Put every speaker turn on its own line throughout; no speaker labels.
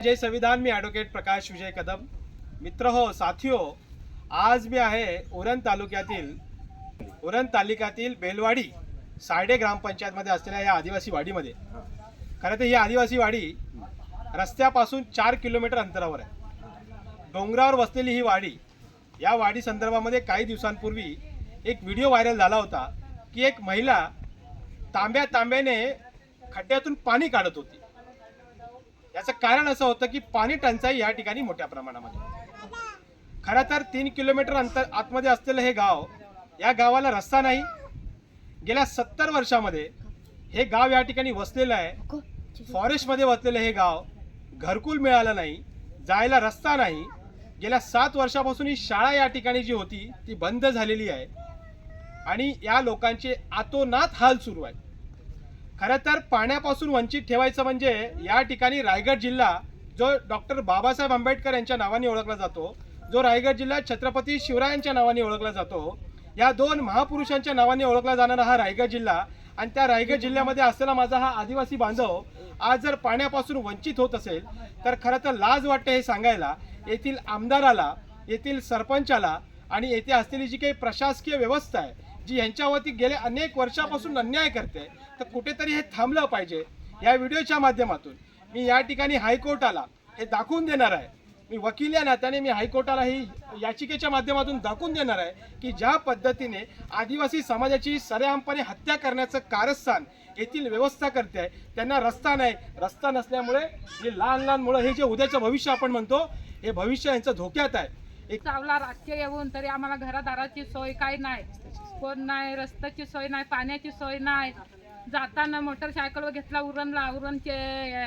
जय संविधान मी ॲडव्होकेट प्रकाश विजय कदम. मित्र हो साथियो आज मी आहे उरण तालुक्यातील उरण तालुक्यातील बेलवाडी साडे ग्रामपंचायतमध्ये असलेल्या या आदिवासी वाडीमध्ये. खरं तर ही आदिवासी वाडी रस्त्यापासून चार किलोमीटर अंतरावर आहे. डोंगरावर वसलेली ही वाडी या वाडी संदर्भामध्ये काही दिवसांपूर्वी एक व्हिडिओ व्हायरल झाला होता की एक महिला तांब्या तांब्याने खड्ड्यातून पाणी काढत होती. याचं कारण असं होतं की पाणी टंचाई या ठिकाणी मोठ्या प्रमाणामध्ये खरं तर तीन किलोमीटर अंतर आतमध्ये असलेलं हे गाव या गावाला रस्ता नाही. गेल्या सत्तर वर्षामध्ये हे गाव या ठिकाणी वसलेलं आहे. फॉरेस्टमध्ये वसलेलं हे गाव घरकुल मिळालं नाही जायला रस्ता नाही. गेल्या सात वर्षापासून ही शाळा या ठिकाणी जी होती ती बंद झालेली आहे. आणि या लोकांचे आतोनात हाल सुरू आहेत. खरं तर पाण्यापासून वंचित ठेवायचं म्हणजे या ठिकाणी रायगड जिल्हा जो डॉक्टर बाबासाहेब आंबेडकर यांच्या नावाने ओळखला जातो जो रायगड जिल्हा छत्रपती शिवरायांच्या नावाने ओळखला जातो या दोन महापुरुषांच्या नावाने ओळखला जाणारा हा रायगड जिल्हा आणि त्या रायगड जिल्ह्यामध्ये असलेला माझा हा आदिवासी बांधव आज जर पाण्यापासून वंचित होत असेल तर खरं तर लाज वाटते हे सांगायला. येथील आमदाराला येथील सरपंचाला आणि येथे असलेली जी काही प्रशासकीय व्यवस्था आहे जी यांच्यावरती गेले अनेक वर्षापासून अन्याय करते तर कुठेतरी हे थांबलं पाहिजे. या व्हिडिओच्या माध्यमातून मी या ठिकाणी हायकोर्टाला हे दाखवून देणार आहे. मी वकील या नात्याने मी हायकोर्टाला ही याचिकेच्या माध्यमातून दाखवून देणार आहे की ज्या पद्धतीने आदिवासी समाजाची सरेआमपणे हत्या करण्याचं कारस्थान येथील व्यवस्था करते आहे त्यांना रस्ता नाही. रस्ता नसल्यामुळे जे लहान लहान मुलं हे जे उद्याचं भविष्य आपण म्हणतो हे भविष्य यांचं धोक्यात आहे.
चावला रातचे येऊन तरी आम्हाला घरादाराची सोय काय नाही. कोण नाही रस्त्याची सोय नाही पाण्याची सोय नाही. जाताना मोटरसायकलवर घेतला उरणला उरणचे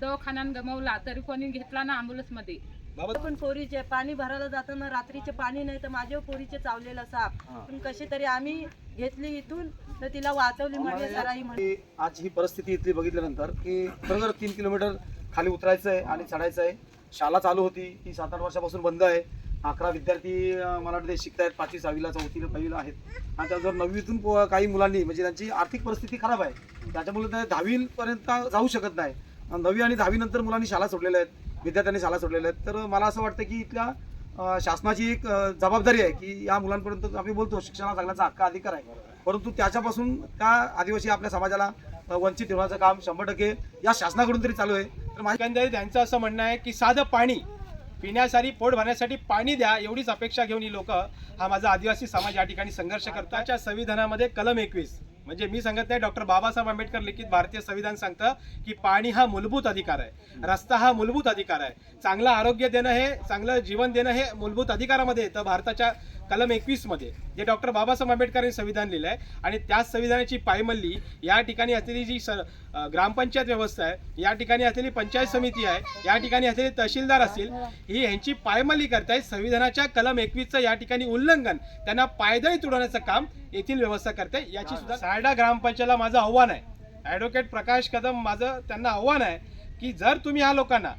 दवाखान्यात गमवला तरी कोणी घेतला ना ambulance मध्ये.
बाबा
पण पोरीचे पाणी भरायला जाताना रात्रीचे पाणी नाही तर माझ्या पोरीचे चावलेला साप. पण कशी तरी आम्ही घेतली इथून तर तिला वाचवली म्हणजे सराई म्हणे.
की आज ही परिस्थिती इथली बघितल्यानंतर की खरोखर तीन किलोमीटर खाली उतरायचं आहे आणि चढायचं आहे शाळा चालू होती ती सात आठ वर्षापासून बंद आहे. अकरा विद्यार्थी मला वाटते शिकतायत आहेत पाचवी सहावीला चौथीला पहिलीला आहेत. आणि त्याचबरोबर नववीतून काही मुलांनी म्हणजे त्यांची आर्थिक परिस्थिती खराब आहे. त्याच्यामुळे ते दहावीपर्यंत जाऊ शकत नाही. नववी आणि दहावीनंतर मुलांनी शाळा सोडलेल्या आहेत विद्यार्थ्यांनी शाळा सोडलेल्या आहेत. तर मला असं वाटतं की इथल्या शासनाची एक जबाबदारी आहे की या मुलांपर्यंत आम्ही बोलतो शिक्षणाला सगळ्यांचा हक्क अधिकार आहे. परंतु त्याच्यापासून त्या आदिवासी आपल्या समाजाला वंचित ठेवण्याचं काम शंभर टक्के या शासनाकडून तरी चालू आहे. तर
त्यांचं असं म्हणणं आहे की साधं पाणी पिण्यासाठी पोट भरण्यासाठी पाणी द्या एवढीच अपेक्षा घेऊन ही लोक हा माझा आदिवासी समाज या ठिकाणी संघर्ष करताच्या संविधानामध्ये कलम एकवीस. म्हणजे मी सांगत नाही डॉक्टर बाबासाहेब आंबेडकर लिखित भारतीय संविधान सांगतं की पाणी हा मूलभूत अधिकार आहे रस्ता हा मूलभूत अधिकार आहे. चांगलं आरोग्य देणं हे चांगलं जीवन देणं हे मूलभूत अधिकारामध्ये येतं भारताच्या कलम एकवीसमध्ये जे डॉक्टर बाबासाहेब आंबेडकरांनी संविधान लिहिलं आहे आणि त्याच संविधानाची पायमल्ली या ठिकाणी असलेली जी स ग्रामपंचायत व्यवस्था आहे या ठिकाणी असलेली पंचायत समिती आहे या ठिकाणी असलेले तहसीलदार असतील ही यांची पायमल्ली करतायत संविधानाच्या कलम एकवीसचं या ठिकाणी उल्लंघन. त्यांना पायदळी तुडवण्याचं काम येथील व्यवस्था करते. याची सुद्धा सारडा ग्रामपंचायतला माझं आव्हान आहे. ॲडव्होकेट प्रकाश कदम माझं त्यांना आव्हान आहे की जर तुम्ही ह्या लोकांना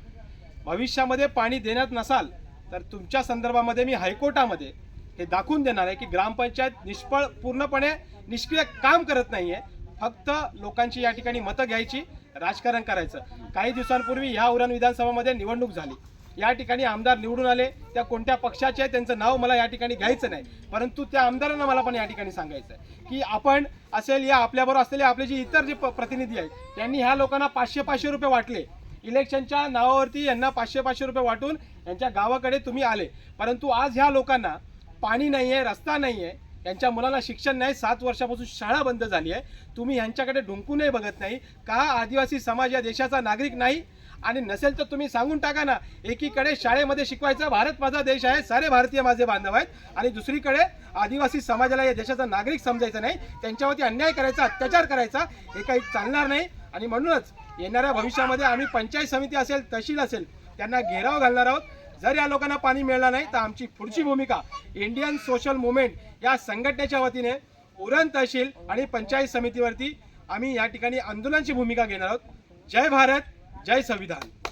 भविष्यामध्ये पाणी देण्यात नसाल तर तुमच्या संदर्भामध्ये मी हायकोर्टामध्ये हे दाखवून देणार आहे की ग्रामपंचायत निष्फळ पूर्णपणे निष्क्रिय काम करत नाही आहे फक्त लोकांची या ठिकाणी मतं घ्यायची राजकारण करायचं. काही दिवसांपूर्वी ह्या उरण विधानसभामध्ये निवडणूक झाली. या ठिकाणी आमदार निवडून आले. त्या कोणत्या पक्षाचे आहे त्यांचं नाव मला या ठिकाणी घ्यायचं नाही. परंतु त्या आमदारांना मला पण या ठिकाणी सांगायचं आहे की आपण असेल या आपल्याबरोबर असलेले आपले जे इतर जे प- प्रतिनिधी आहेत त्यांनी ह्या लोकांना पाचशे पाचशे रुपये वाटले. इलेक्शनच्या नावावरती यांना पाचशे पाचशे रुपये वाटून यांच्या गावाकडे तुम्ही आले. परंतु आज ह्या लोकांना पाणी नाही आहे रस्ता नाही आहे यांच्या मुलांना शिक्षण नाही सात वर्षापासून शाळा बंद झाली आहे. तुम्ही यांच्याकडे ढुंकूनही बघत नाही. का आदिवासी समाज या देशाचा नागरिक नाही? आणि नसेल तर तुम्ही सांगून टाका ना एकीकडे शाळेमध्ये शिकवायचं भारत माझा देश आहे सारे भारतीय माझे बांधव आहेत. आणि दुसरीकडे आदिवासी समाजाला या देशाचा नागरिक समजायचं नाही त्यांच्यावरती अन्याय करायचा अत्याचार करायचा हे काही चालणार नाही. आणि म्हणूनच येणाऱ्या भविष्यामध्ये आम्ही पंचायत समिती असेल तहसील असेल त्यांना घेराव घालणार आहोत. जर या लोकांना पाणी मिळणार नाही तर आमची पुढची भूमिका इंडियन सोशल मुवमेंट या संघटनेच्या वतीने उरण तहसील आणि पंचायत समितीवरती आम्ही या ठिकाणी आंदोलनाची भूमिका घेणार आहोत. जय भारत. जय संविधान।